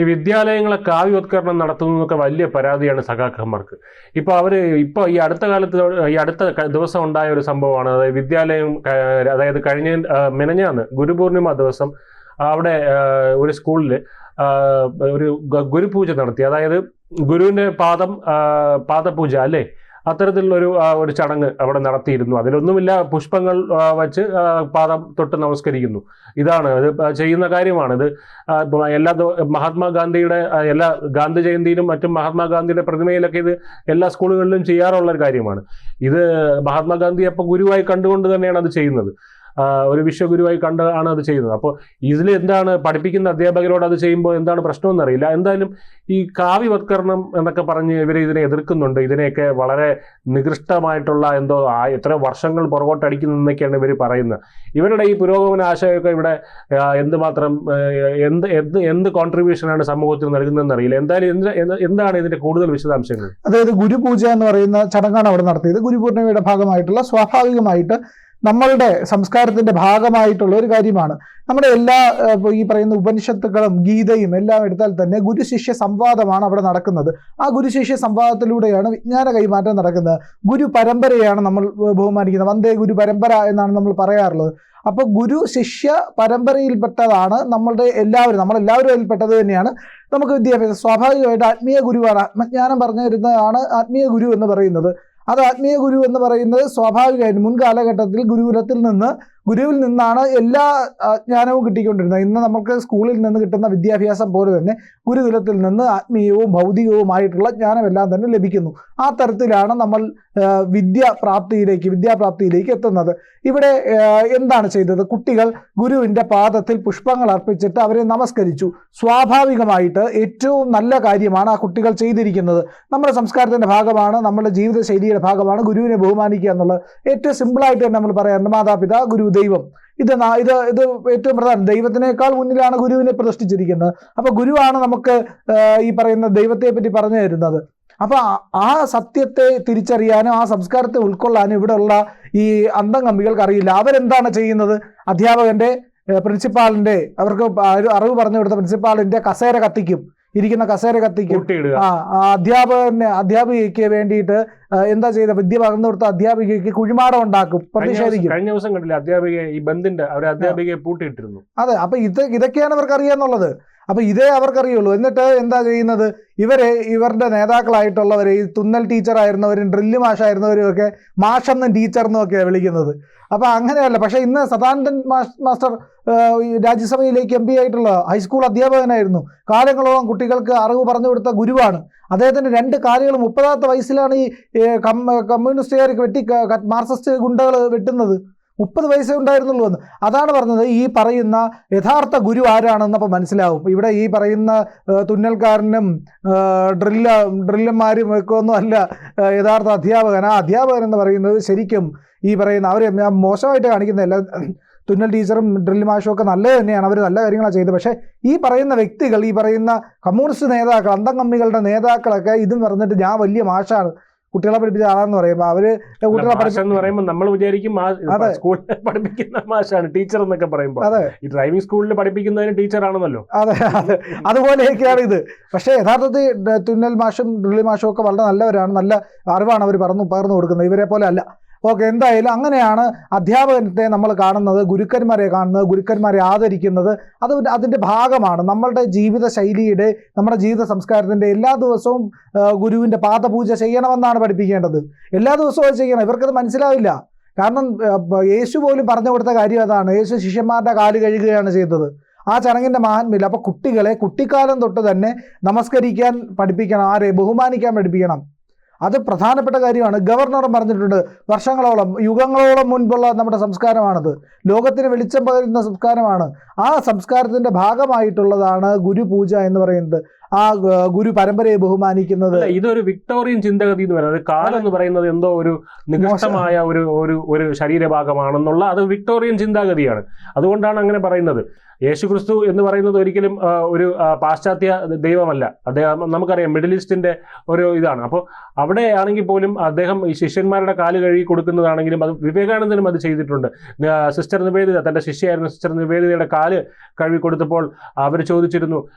ഈ വിദ്യാലയങ്ങളെ കാവ്യോത്കരണം നടത്തുന്നതൊക്കെ വലിയ പരാതിയാണ് സഖാക്കന്മാർക്ക്. ഇപ്പോൾ അവർ ഇപ്പോൾ ഈ അടുത്ത കാലത്ത് ഈ അടുത്ത ദിവസം ഉണ്ടായ ഒരു സംഭവമാണ്. അതായത് വിദ്യാലയം അതായത് കഴിഞ്ഞ മിനഞ്ഞാന്ന് ഗുരുപൂർണിമ ദിവസം അവിടെ ഒരു സ്കൂളിൽ ഒരു ഗുരുപൂജ നടത്തി. അതായത് ഗുരുവിന്റെ പാദം പാദപൂജ അല്ലേ? അത്തരത്തിലുള്ള ഒരു ചടങ്ങ് അവിടെ നടത്തിയിരുന്നു. അതിലൊന്നുമില്ല പുഷ്പങ്ങൾ വെച്ച് പാദം തൊട്ട് നമസ്കരിക്കുന്നു. ഇതാണ് ഇത് ചെയ്യുന്ന കാര്യമാണ്. ഇത് എല്ലാ മഹാത്മാഗാന്ധിയുടെ എല്ലാ ഗാന്ധി ജയന്തിയിലും മറ്റും മഹാത്മാഗാന്ധിയുടെ പ്രതിമയിലൊക്കെ ഇത് എല്ലാ സ്കൂളുകളിലും ചെയ്യാറുള്ള ഒരു കാര്യമാണ്. ഇത് മഹാത്മാഗാന്ധി അപ്പോൾ ഗുരുവായി കണ്ടുകൊണ്ട് തന്നെയാണ് അത് ചെയ്യുന്നത്. ഒരു വിശ്വഗുരുവായി കണ്ട് ആണ് അത് ചെയ്യുന്നത്. അപ്പോൾ ഇതിൽ എന്താണ് പഠിപ്പിക്കുന്ന അധ്യാപകരോട് അത് ചെയ്യുമ്പോൾ എന്താണ് പ്രശ്നമെന്ന് അറിയില്ല. എന്തായാലും ഈ കാവ്യവത്കരണം എന്നൊക്കെ പറഞ്ഞ് ഇവർ ഇതിനെ എതിർക്കുന്നുണ്ട്. ഇതിനെയൊക്കെ വളരെ നികൃഷ്ടമായിട്ടുള്ള എന്തോ എത്ര വർഷങ്ങൾ പുറകോട്ടടിക്കുന്നൊക്കെയാണ് ഇവർ പറയുന്നത്. ഇവരുടെ ഈ പുരോഗമന ആശയമൊക്കെ ഇവിടെ എന്തുമാത്രം എന്ത് എന്ത് എന്ത് കോൺട്രിബ്യൂഷനാണ് സമൂഹത്തിൽ നൽകുന്നതെന്ന് അറിയില്ല. എന്തായാലും എന്ത് എന്ത്- എന്താണ് ഇതിന്റെ കൂടുതൽ വിശദാംശങ്ങൾ? അതായത് ഗുരുപൂജ എന്ന് പറയുന്ന ചടങ്ങാണ് അവിടെ നടത്തിയത്. ഗുരുപൂർണിമയുടെ ഭാഗമായിട്ടുള്ള സ്വാഭാവികമായിട്ട് നമ്മളുടെ സംസ്കാരത്തിന്റെ ഭാഗമായിട്ടുള്ള ഒരു കാര്യമാണ്. നമ്മുടെ എല്ലാ ഈ പറയുന്ന ഉപനിഷത്തുക്കളും ഗീതയും എല്ലാം എടുത്താൽ തന്നെ ഗുരുശിഷ്യ സംവാദമാണ് അവിടെ നടക്കുന്നത്. ആ ഗുരുശിഷ്യ സംവാദത്തിലൂടെയാണ് വിജ്ഞാന കൈമാറ്റം നടക്കുന്നത്. ഗുരു പരമ്പരയാണ് നമ്മൾ ബഹുമാനിക്കുന്നത്. വന്ദേ ഗുരു പരമ്പര എന്നാണ് നമ്മൾ പറയാറുള്ളത്. അപ്പോൾ ഗുരു ശിഷ്യ പരമ്പരയിൽപ്പെട്ടതാണ് നമ്മളുടെ എല്ലാവരും നമ്മളെല്ലാവരും അതിൽപ്പെട്ടത് തന്നെയാണ്. നമുക്ക് വിദ്യാഭ്യാസം സ്വാഭാവികമായിട്ട് ആത്മീയ ഗുരുവാണ്. ആത്മജ്ഞാനം പറഞ്ഞു തരുന്നതാണ് ആത്മീയ ഗുരു എന്ന് പറയുന്നത്. അത് ആത്മീയ ഗുരു എന്ന് പറയുന്നത് സ്വാഭാവികമായിട്ടും മുൻകാലഘട്ടത്തിൽ ഗുരുകുലത്തിൽ നിന്ന് ഗുരുവിൽ നിന്നാണ് എല്ലാ ജ്ഞാനവും കിട്ടിക്കൊണ്ടിരുന്നത്. ഇന്ന് നമുക്ക് സ്കൂളിൽ നിന്ന് കിട്ടുന്ന വിദ്യാഭ്യാസം പോലെ തന്നെ ഗുരുകുലത്തിൽ നിന്ന് ആത്മീയവും ഭൗതികവുമായിട്ടുള്ള ജ്ഞാനമെല്ലാം തന്നെ ലഭിക്കുന്നു. ആ തരത്തിലാണ് നമ്മൾ വിദ്യാപ്രാപ്തിയിലേക്ക് വിദ്യ പ്രാപ്തിയിലേക്ക് വിദ്യാപ്രാപ്തിയിലേക്ക് എത്തുന്നത്. ഇവിടെ എന്താണ് ചെയ്തത്? കുട്ടികൾ ഗുരുവിന്റെ പാദത്തിൽ പുഷ്പങ്ങൾ അർപ്പിച്ചിട്ട് അവരെ നമസ്കരിച്ചു. സ്വാഭാവികമായിട്ട് ഏറ്റവും നല്ല കാര്യമാണ് ആ കുട്ടികൾ ചെയ്തിരിക്കുന്നത്. നമ്മുടെ സംസ്കാരത്തിന്റെ ഭാഗമാണ് നമ്മുടെ ജീവിതശൈലിയുടെ ഭാഗമാണ് ഗുരുവിനെ ബഹുമാനിക്കുക എന്നുള്ളത്. ഏറ്റവും സിമ്പിളായിട്ട് തന്നെ നമ്മൾ പറയാറുണ്ട് മാതാപിതാ ഗുരു ദൈവം. ഇത് ഇത് ഇത് ഏറ്റവും പ്രധാനം. ദൈവത്തിനേക്കാൾ മുന്നിലാണ് ഗുരുവിനെ പ്രതിഷ്ഠിച്ചിരിക്കുന്നത്. അപ്പൊ ഗുരുവാണ് നമുക്ക് ഈ പറയുന്ന ദൈവത്തെ പറ്റി പറഞ്ഞു തരുന്നത്. അപ്പൊ ആ- സത്യത്തെ തിരിച്ചറിയാനും ആ സംസ്കാരത്തെ ഉൾക്കൊള്ളാനും ഇവിടെയുള്ള ഈ അന്തം കമ്പികൾക്ക് അറിയില്ല അവരെന്താണ് ചെയ്യുന്നത്? അധ്യാപകന്റെ പ്രിൻസിപ്പാളിന്റെ അവർക്ക് അറിവ് പറഞ്ഞു കൊടുത്ത പ്രിൻസിപ്പാളിന്റെ കസേര കത്തിക്കും. ഇരിക്കുന്ന കസേര കത്തിക്കും. അധ്യാപകന് അധ്യാപികയ്ക്ക് വേണ്ടിയിട്ട് എന്താ ചെയ്ത? വിദ്യ പകർന്നു കൊടുത്ത അധ്യാപികയ്ക്ക് കുഴിമാടം ഉണ്ടാക്കും. പ്രതിഷേധിക്കും. കഴിഞ്ഞ ദിവസം കണ്ടില്ല അധ്യാപികയെ ഈ ബന്ധിന്റെ അവരെ അധ്യാപികയെ പൂട്ടിയിട്ടിരുന്നു. അതെ അപ്പൊ ഇത് ഇതൊക്കെയാണ് അവർക്ക് അറിയാന്നുള്ളത് അപ്പൊ ഇതേ അവർക്കറിയുള്ളൂ. എന്നിട്ട് എന്താ ചെയ്യുന്നത്? ഇവരെ ഇവരുടെ നേതാക്കളായിട്ടുള്ളവരെ ഈ തുന്നൽ ടീച്ചറായിരുന്നവരും ഡ്രില്ല് മാഷായിരുന്നവരും ഒക്കെ മാഷെന്നും ടീച്ചറെന്നും ഒക്കെയാണ് വിളിക്കുന്നത്. അപ്പൊ അങ്ങനെയല്ല. പക്ഷെ ഇന്ന് സദാനന്ദൻ മാസ്റ്റർ രാജ്യസഭയിലേക്ക് എം പി ആയിട്ടുള്ള ഹൈസ്കൂൾ അധ്യാപകനായിരുന്നു. കാലങ്ങളോളം കുട്ടികൾക്ക് അറിവ് പറഞ്ഞു കൊടുത്ത ഗുരുവാണ്. അദ്ദേഹത്തിന്റെ രണ്ട് കാലുകൾ മുപ്പതാമത്തെ വയസ്സിലാണ് ഈ കമ്മ്യൂണിസ്റ്റുകാർക്ക് വെട്ടി മാർക്സിസ്റ്റ് ഗുണ്ടകൾ വെട്ടുന്നത്. മുപ്പത് വയസ്സേ ഉണ്ടായിരുന്നുള്ളൂ എന്ന്. അതാണ് പറഞ്ഞത് ഈ പറയുന്ന യഥാർത്ഥ ഗുരു ആരാണെന്നപ്പോൾ മനസ്സിലാവും. ഇവിടെ ഈ പറയുന്ന തുന്നൽക്കാരനും ഡ്രില്ല ഡ്രില്ലന്മാരും ഒക്കെ ഒന്നും അല്ല യഥാർത്ഥ അധ്യാപകൻ. ആ അധ്യാപകൻ എന്ന് പറയുന്നത് ശരിക്കും ഈ പറയുന്ന അവർ മോശമായിട്ട് കാണിക്കുന്നില്ല തുന്നൽ ടീച്ചറും ഡ്രില്ല് മാഷും ഒക്കെ നല്ലത് തന്നെയാണ്. അവർ നല്ല കാര്യങ്ങളാണ് ചെയ്തത്. പക്ഷേ ഈ പറയുന്ന വ്യക്തികൾ ഈ പറയുന്ന കമ്മ്യൂണിസ്റ്റ് നേതാക്കൾ അന്തം കമ്മികളുടെ നേതാക്കളൊക്കെ ഇതും പറഞ്ഞിട്ട് ഞാൻ വലിയ മാഷാണ്. കുട്ടികളെ പഠിപ്പിച്ച ആളാന്ന് പറയുമ്പോൾ അവർ കുട്ടികളെ പഠിച്ചെന്ന് പറയുമ്പോൾ നമ്മൾ വിചാരിക്കും. സ്കൂളിൽ പഠിപ്പിക്കുന്ന മാഷാണ് ടീച്ചർ എന്നൊക്കെ പറയുമ്പോൾ അതെ. ഈ ഡ്രൈവിംഗ് സ്കൂളിൽ പഠിപ്പിക്കുന്നതിന് ടീച്ചർ ആണെന്നല്ലോ. അതെ അതെ. അതുപോലെയൊക്കെയാണ് ഇത്. പക്ഷേ യഥാർത്ഥത്തിൽ തുന്നൽ മാഷും ഡ്രില്ലി മാഷും ഒക്കെ വളരെ നല്ലവരാണ്. നല്ല അറിവാണ് അവർ പറഞ്ഞു പകർന്നു കൊടുക്കുന്നത്. ഇവരെ പോലെ അല്ല. ഓക്കെ എന്തായാലും അങ്ങനെയാണ് അധ്യാപകത്തെ നമ്മൾ കാണുന്നത് ഗുരുക്കന്മാരെ കാണുന്നത് ഗുരുക്കന്മാരെ ആദരിക്കുന്നത്. അത് അതിന്റെ ഭാഗമാണ്. നമ്മളുടെ ജീവിത ശൈലിയുടെ നമ്മുടെ ജീവിത സംസ്കാരത്തിന്റെ എല്ലാ ദിവസവും ഗുരുവിന്റെ പാദപൂജ ചെയ്യണമെന്നാണ് പഠിപ്പിക്കേണ്ടത്. എല്ലാ ദിവസവും അത് ചെയ്യണം. ഇവർക്കത് മനസ്സിലാവില്ല. കാരണം യേശു പോലും പറഞ്ഞു കൊടുത്ത കാര്യം അതാണ്. യേശു ശിഷ്യന്മാരുടെ കാൽ കഴുകുകയാണ് ചെയ്തത്. ആ ചടങ്ങിന്റെ മഹാത്മ്യമില്ല. അപ്പോൾ കുട്ടികളെ കുട്ടിക്കാലം തൊട്ട് തന്നെ നമസ്കരിക്കാൻ പഠിപ്പിക്കണം. ആരെ ബഹുമാനിക്കാൻ പഠിപ്പിക്കണം. അത് പ്രധാനപ്പെട്ട കാര്യമാണ്. ഗവർണർ പറഞ്ഞിട്ടുണ്ട് വർഷങ്ങളോളം യുഗങ്ങളോളം മുൻപുള്ള നമ്മുടെ സംസ്കാരമാണത്. ലോകത്തിന് വെളിച്ചം പകരുന്ന സംസ്കാരമാണ്. ആ സംസ്കാരത്തിന്റെ ഭാഗമായിട്ടുള്ളതാണ് ഗുരുപൂജ എന്ന് പറയുന്നത്. ആ ഗുരു പരമ്പരയെ ബഹുമാനിക്കുന്നത് ഇതൊരു വിക്ടോറിയൻ ചിന്തഗതി എന്ന് പറയുന്നത് കാലം എന്ന് പറയുന്നത് എന്തോ ഒരു നികഷ്ടമായ ഒരു ഒരു ഒരു ശരീരഭാഗമാണെന്നുള്ള അത് വിക്ടോറിയൻ ചിന്താഗതിയാണ്. അതുകൊണ്ടാണ് അങ്ങനെ പറയുന്നത്. യേശുക്രിസ്തു എന്ന് പറയുന്നത് ഒരിക്കലും ഒരു പാശ്ചാത്യ ദൈവമല്ല. അദ്ദേഹം നമുക്കറിയാം മിഡിൽ ഈസ്റ്റിന്റെ ഒരു ഇതാണ്. അപ്പോൾ അവിടെ ആണെങ്കിൽ പോലും അദ്ദേഹം ഈ ശിഷ്യന്മാരുടെ കാൽ കഴുകി കൊടുക്കുന്നതാണെങ്കിലും അത് വിവേകാനന്ദനും അത് ചെയ്തിട്ടുണ്ട്. സിസ്റ്റർ നിവേദിത തന്റെ ശിഷ്യയായിരുന്ന സിസ്റ്റർ നിവേദിതയുടെ കാൽ കഴുകി കൊടുത്തപ്പോൾ അവർ ചോദിച്ചിരുന്നു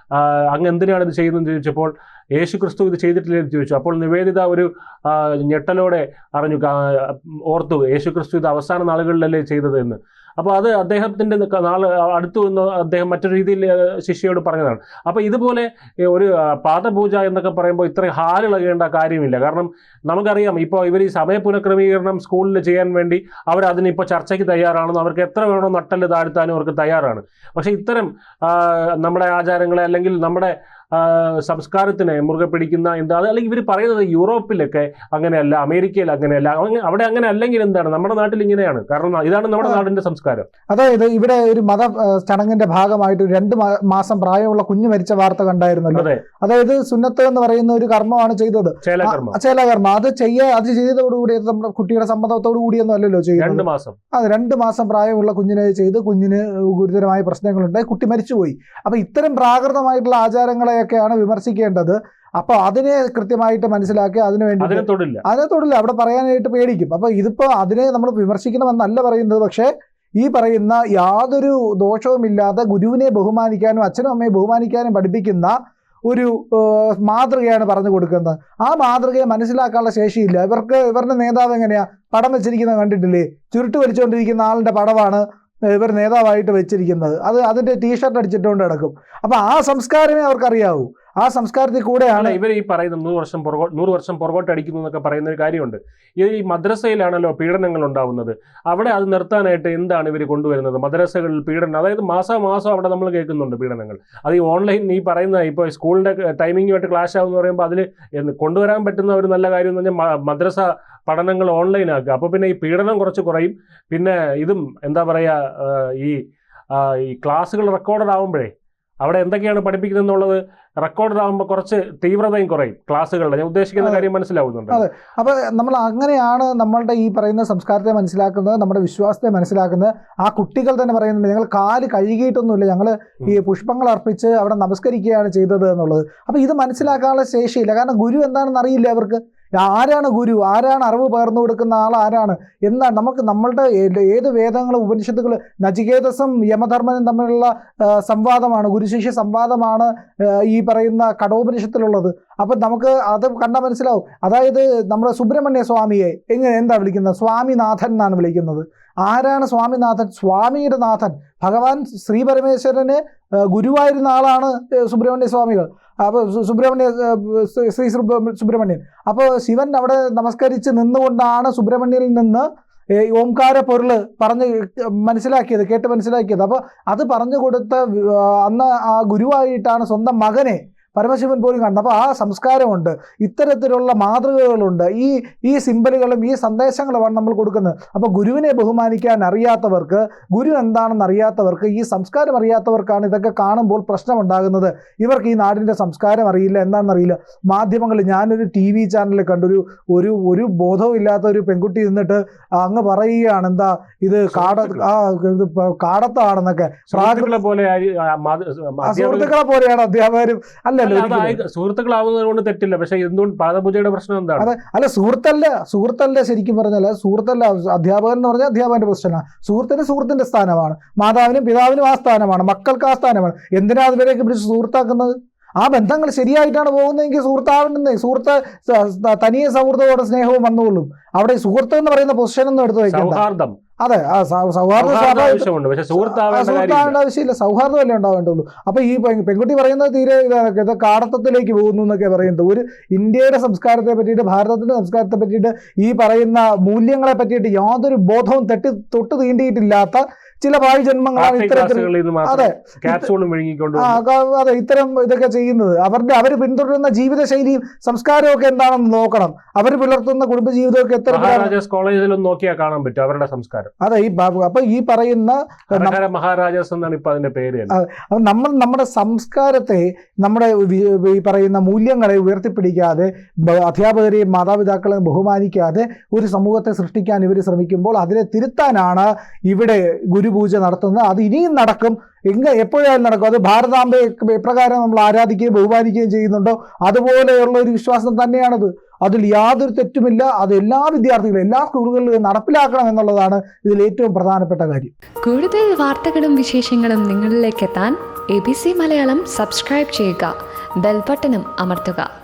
അങ്ങ് എന്തിനാണ് ഇത് ചെയ്യുന്നതെന്ന് ചോദിച്ചപ്പോൾ യേശു ക്രിസ്തു ഇത് ചെയ്തിട്ടില്ലെന്ന് ചോദിച്ചു. അപ്പോൾ നിവേദിത ഒരു ഞെട്ടലോടെ അറിഞ്ഞു ഓർത്തു യേശു ക്രിസ്തു ഇത് അവസാന നാളുകളിലല്ലേ ചെയ്തത്? എന്ന്. അപ്പോൾ അത് അദ്ദേഹത്തിന്റെ നാൾ അടുത്തു എന്ന് അദ്ദേഹം മറ്റൊരു രീതിയിൽ ശിഷ്യയോട് പറഞ്ഞതാണ്. അപ്പോൾ ഇതുപോലെ ഒരു പാദപൂജ എന്നൊക്കെ പറയുമ്പോൾ ഇത്രയും ഹാലിളകേണ്ട കാര്യമില്ല. കാരണം നമുക്കറിയാം ഇപ്പോൾ ഇവർ ഈ സമയ പുനഃക്രമീകരണം സ്കൂളിൽ ചെയ്യാൻ വേണ്ടി അവർ അതിനിപ്പോൾ ചർച്ചയ്ക്ക് തയ്യാറാണെന്ന് അവർക്ക് എത്ര വേണോ നട്ടൽ താഴ്ത്താനും അവർക്ക് തയ്യാറാണ്. പക്ഷേ ഇത്തരം നമ്മുടെ ആചാരങ്ങളെ അല്ലെങ്കിൽ നമ്മുടെ സംസ്കാരത്തിനെ മുറുകെ പിടിക്കുന്ന എന്താ അല്ലെങ്കിൽ ഇവർ പറയുന്നത് യൂറോപ്പിലൊക്കെ അങ്ങനെയല്ല അമേരിക്കയിൽ അങ്ങനെയല്ല അവിടെ അങ്ങനെ അല്ലെങ്കിൽ എന്താണ് നമ്മുടെ നാട്ടിൽ ഇങ്ങനെയാണ്. കാരണം ഇതാണ് നമ്മുടെ നാടിന്റെ സംസ്കാരം. അതായത് ഇവിടെ ഒരു മത ചടങ്ങിന്റെ ഭാഗമായിട്ട് രണ്ട് മാസം പ്രായമുള്ള കുഞ്ഞു മരിച്ച വാർത്ത കണ്ടായിരുന്നല്ലോ. അതെ. അതായത് സുന്നത്ത് എന്ന് പറയുന്ന ഒരു കർമ്മമാണ് ചെയ്തത്. ചേലകർമ്മം അത് ചെയ്യ അത് ചെയ്തതോടുകൂടി നമ്മുടെ കുട്ടിയുടെ സമ്മതത്തോടു കൂടിയൊന്നും അല്ലല്ലോ രണ്ട് മാസം. അത് രണ്ട് മാസം പ്രായമുള്ള കുഞ്ഞിനെ ചെയ്ത് കുഞ്ഞിന് ഗുരുതരമായ പ്രശ്നങ്ങളുണ്ട് കുട്ടി മരിച്ചുപോയി. അപ്പൊ ഇത്തരം പ്രാകൃതമായിട്ടുള്ള ആചാരങ്ങളെയൊക്കെയാണ് വിമർശിക്കേണ്ടത്. അപ്പോൾ അതിനെ കൃത്യമായിട്ട് മനസ്സിലാക്കി അതിനു വേണ്ടി അതിനെ തൊടില്ല. അതിനെ തൊടില്ല. അവിടെ പറയാനായിട്ട് പേടിക്കും. അപ്പോൾ ഇതിപ്പോ അതിനെ നമ്മൾ വിമർശിക്കണമെന്നല്ല പറയുന്നത്. പക്ഷേ ഈ പറയുന്ന യാതൊരു ദോഷവുമില്ലാതെ ഗുരുവിനെ ബഹുമാനിക്കാനും അച്ഛനും അമ്മയെ ബഹുമാനിക്കാനും പഠിപ്പിക്കുന്ന ഒരു മാതൃകയാണ് പറഞ്ഞു കൊടുക്കുന്നത്. ആ മാതൃകയെ മനസ്സിലാക്കാനുള്ള ശേഷിയില്ല. ഇവർക്ക് ഇവരുടെ നേതാവ് എങ്ങനെയാ? പടം വെച്ചിരിക്കുന്നത് കണ്ടിട്ടില്ലേ? ചുരുട്ട് വലിച്ചുകൊണ്ടിരിക്കുന്ന ആളിന്റെ പടമാണ്. ഇവർ നേതാവായിട്ട് വെച്ചിരിക്കുന്നത്. അത് അതിന്റെ ടീഷർട്ട് അടിച്ചിട്ടുകൊണ്ട് കിടക്കും അപ്പോൾ ആ സംസ്കാരമേ അവർക്കറിയാവൂ. ആ സംസ്കാരത്തിൽ കൂടെയാണ് ഇവർ ഈ പറയുന്ന നൂറ് വർഷം പുറകോട്ട് നൂറ് വർഷം പുറകോട്ട് അടിക്കുന്നു എന്നൊക്കെ പറയുന്ന ഒരു കാര്യമുണ്ട്. ഈ മദ്രസയിലാണല്ലോ പീഡനങ്ങൾ ഉണ്ടാവുന്നത്. അവിടെ അത് നിർത്താനായിട്ട് എന്താണ് ഇവർ കൊണ്ടുവരുന്നത്? മദ്രസകളിൽ പീഡനം അതായത് മാസം മാസം അവിടെ നമ്മൾ കേൾക്കുന്നുണ്ട് പീഡനങ്ങൾ. അത് ഈ ഓൺലൈൻ ഈ പറയുന്ന ഇപ്പോൾ സ്കൂളിന്റെ ടൈമിങ്ങുമായിട്ട് ക്ലാഷ് ആവുമെന്ന് പറയുമ്പോൾ അതിൽ കൊണ്ടുവരാൻ പറ്റുന്ന ഒരു നല്ല കാര്യം എന്ന് പറഞ്ഞാൽ മദ്രസ പഠനങ്ങൾ ഓൺലൈൻ ആക്കുക അപ്പോൾ പിന്നെ ഈ പീഡനം കുറച്ച് കുറയും. പിന്നെ ഇതും എന്താ പറയുക ഈ ഈ ക്ലാസ്സുകൾ റെക്കോർഡഡ് ആവുമ്പോഴേ അവിടെ എന്തൊക്കെയാണ് പഠിപ്പിക്കുന്നത് എന്നുള്ളത് റെക്കോർഡ് ആകുമ്പോൾ കുറച്ച് തീവ്രതയും കുറയും ക്ലാസ്സുകളുടെ. ഞാൻ ഉദ്ദേശിക്കുന്ന കാര്യം മനസ്സിലാവുന്നുണ്ട്. അതെ. അപ്പോൾ നമ്മൾ അങ്ങനെയാണ് നമ്മളുടെ ഈ പറയുന്ന സംസ്കാരത്തെ മനസ്സിലാക്കുന്നത് നമ്മുടെ വിശ്വാസത്തെ മനസ്സിലാക്കുന്നത്. ആ കുട്ടികൾ തന്നെ പറയുന്നുണ്ട് ഞങ്ങൾ കാൽ കഴുകിയിട്ടൊന്നുമില്ല. ഞങ്ങൾ ഈ പുഷ്പങ്ങൾ അർപ്പിച്ച് അവിടെ നമസ്കരിക്കുകയാണ് ചെയ്തത് എന്നുള്ളത്. അപ്പോൾ ഇത് മനസ്സിലാക്കാനുള്ള ശേഷിയില്ല. കാരണം ഗുരു എന്താണെന്ന് അറിയില്ല അവർക്ക്? ആരാണ് ഗുരു? ആരാണ് അറിവ് പകർന്നു കൊടുക്കുന്ന ആൾ? ആരാണ്? എന്നാൽ നമുക്ക് നമ്മളുടെ ഏത് വേദങ്ങൾ ഉപനിഷത്തുകൾ നചികേതസും യമധർമ്മനും തമ്മിലുള്ള സംവാദമാണ് ഗുരുശിഷ്യ സംവാദമാണ് ഈ പറയുന്ന കടോപനിഷത്തിലുള്ളത് അപ്പം നമുക്ക് അത് കണ്ടാൽ മനസ്സിലാവും. അതായത് നമ്മുടെ സുബ്രഹ്മണ്യ സ്വാമിയെ എങ്ങനെ എന്താ വിളിക്കുന്നത്? സ്വാമിനാഥൻ എന്നാണ് വിളിക്കുന്നത്. ആരാണ് സ്വാമിനാഥൻ? സ്വാമിയുടെ നാഥൻ. ഭഗവാൻ ശ്രീ പരമേശ്വരന് ഗുരുവായിരുന്ന ആളാണ് സുബ്രഹ്മണ്യ സ്വാമികൾ. അപ്പോൾ സുബ്രഹ്മണ്യ ശ്രീ- സുബ്രഹ്മണ്യൻ. അപ്പോൾ ശിവൻ അവിടെ നമസ്കരിച്ച് നിന്നുകൊണ്ടാണ് സുബ്രഹ്മണ്യനിൽ നിന്ന് ഓംകാര പൊരുൾ പറഞ്ഞ് മനസ്സിലാക്കിയത് കേട്ട് മനസ്സിലാക്കിയത്. അപ്പോൾ അത് പറഞ്ഞു കൊടുത്ത അന്ന് ആ ഗുരുവായിട്ടാണ് സ്വന്തം മകനെ പരമശിവൻ പോലും കാണുന്നത് അപ്പോൾ ആ സംസ്കാരമുണ്ട്. ഇത്തരത്തിലുള്ള മാതൃകകളുണ്ട്. ഈ ഈ സിമ്പലുകളും ഈ സന്ദേശങ്ങളുമാണ് നമ്മൾ കൊടുക്കുന്നത്. അപ്പോൾ ഗുരുവിനെ ബഹുമാനിക്കാൻ അറിയാത്തവർക്ക് ഗുരു എന്താണെന്ന് അറിയാത്തവർക്ക് ഈ സംസ്കാരം അറിയാത്തവർക്കാണ് ഇതൊക്കെ കാണുമ്പോൾ പ്രശ്നമുണ്ടാകുന്നത്. ഇവർക്ക് ഈ നാടിന്റെ സംസ്കാരം അറിയില്ല. എന്താണെന്ന് അറിയില്ല. മാധ്യമങ്ങളിൽ ഞാനൊരു ടി വി ചാനലിൽ കണ്ടൊരു ഒരു ഒരു ബോധവും ഇല്ലാത്ത ഒരു പെൺകുട്ടി നിന്നിട്ട് അങ്ങ് പറയുകയാണ് എന്താ ഇത് കാട ആ ഇത് കാടത്താണെന്നൊക്കെ. സുഹൃത്തുക്കളെ പോലെയാണ് അധ്യാപകരും. അല്ല, അതായി- സുഹൃത്തുക്കളാവുന്നത് കൊണ്ട് തെറ്റില്ല. പക്ഷെ എന്തുകൊണ്ട് പാദപൂജയുടെ പ്രശ്നം എന്താണ്? അതെ അല്ല സുഹൃത്തല്ല സുഹൃത്തല്ല ശരിക്കും പറഞ്ഞാൽ സുഹൃത്തല്ല അധ്യാപകൻ എന്ന് പറഞ്ഞാൽ അധ്യാപകന്റെ പ്രശ്നമാണ് സുഹൃത്തിന് സുഹൃത്തിന്റെ സ്ഥാനമാണ്. മാതാവിനും പിതാവിനും ആ സ്ഥാനമാണ്. മക്കൾക്ക് ആ സ്ഥാനമാണ്. എന്തിനാ അതുവരെയൊക്കെ പിടിച്ച് സുഹൃത്താക്കുന്നത്? ആ ബന്ധങ്ങൾ ശരിയായിട്ടാണ് പോകുന്നതെങ്കിൽ സുഹൃത്താവുന്നേ സുഹൃത്ത് തനിയെ സൗഹൃദത്തോടെ സ്നേഹവും വന്നുകൊള്ളും. അവിടെ സുഹൃത്ത് എന്ന് പറയുന്ന പൊസിഷൻ ഒന്നും എടുത്തു വയ്ക്കാം അതെ ആ സൗഹാർദ്ദം ആവശ്യമുണ്ട് പക്ഷെ സുഹൃത്താവേണ്ട ആവശ്യമില്ല സൗഹാർദ്ദമല്ലേ ഉണ്ടാവേണ്ടുള്ളൂ. അപ്പൊ ഈ പെൺകുട്ടി പറയുന്നത് തീരെ ഇതൊക്കെ ഇത് കാടത്തത്തിലേക്ക് പോകുന്നു എന്നൊക്കെ പറയുന്നത് ഒരു ഇന്ത്യയുടെ സംസ്കാരത്തെ പറ്റിയിട്ട് ഭാരതത്തിന്റെ സംസ്കാരത്തെ പറ്റിയിട്ട് ഈ പറയുന്ന മൂല്യങ്ങളെ പറ്റിയിട്ട് യാതൊരു ബോധവും തെട്ടി തൊട്ട് തീണ്ടിയിട്ടില്ലാത്ത ചില ഭാവി ജന്മങ്ങളാണ് ഇത്തരം ഇത്തരത്തിൽ. അതെ. അതെ ഇത്തരം ഇതൊക്കെ ചെയ്യുന്നത്. അവരുടെ അവർ പിന്തുടരുന്ന ജീവിതശൈലിയും സംസ്കാരവും ഒക്കെ എന്താണെന്ന് നോക്കണം. അവർ പുലർത്തുന്ന കുടുംബജീവിതമൊക്കെ എത്ര കോളേജിലും നോക്കിയാൽ കാണാൻ പറ്റും അവരുടെ സംസ്കാരം. അതെ ഈ ബാബു അപ്പൊ ഈ പറയുന്ന മഹാരാജാസ് എന്നാണ് ഇപ്പൊ അതിന്റെ പേര് നമ്മൾ നമ്മുടെ സംസ്കാരത്തെ നമ്മുടെ ഈ പറയുന്ന മൂല്യങ്ങളെ ഉയർത്തിപ്പിടിക്കാതെ അധ്യാപകരെയും മാതാപിതാക്കളെയും ബഹുമാനിക്കാതെ ഒരു സമൂഹത്തെ സൃഷ്ടിക്കാൻ ഇവർ ശ്രമിക്കുമ്പോൾ അതിനെ തിരുത്താനാണ് ഇവിടെ ഗുരുപൂജ നടത്തുന്നത് അത് ഇനിയും നടക്കും. എങ്ക എപ്പോഴായാലും നടക്കും. അത് ഭാരതാംബയെ എപ്രകാരം നമ്മൾ ആരാധിക്കുകയും ബഹുമാനിക്കുകയും ചെയ്യുന്നുണ്ടോ? അതുപോലെയുള്ള ഒരു വിശ്വാസം തന്നെയാണത്. അതിൽ യാതൊരു തെറ്റുമില്ല. അത് എല്ലാ വിദ്യാർത്ഥികളും എല്ലാ സ്കൂളുകളിലും നടപ്പിലാക്കണം എന്നുള്ളതാണ് ഇതിൽ ഏറ്റവും പ്രധാനപ്പെട്ട കാര്യം. കൂടുതൽ വാർത്തകളും വിശേഷങ്ങളും നിങ്ങളിലേക്ക് എത്താൻ A B C Malayalam subscribe ചെയ്യുക. ബെൽബട്ടനും അമർത്തുക.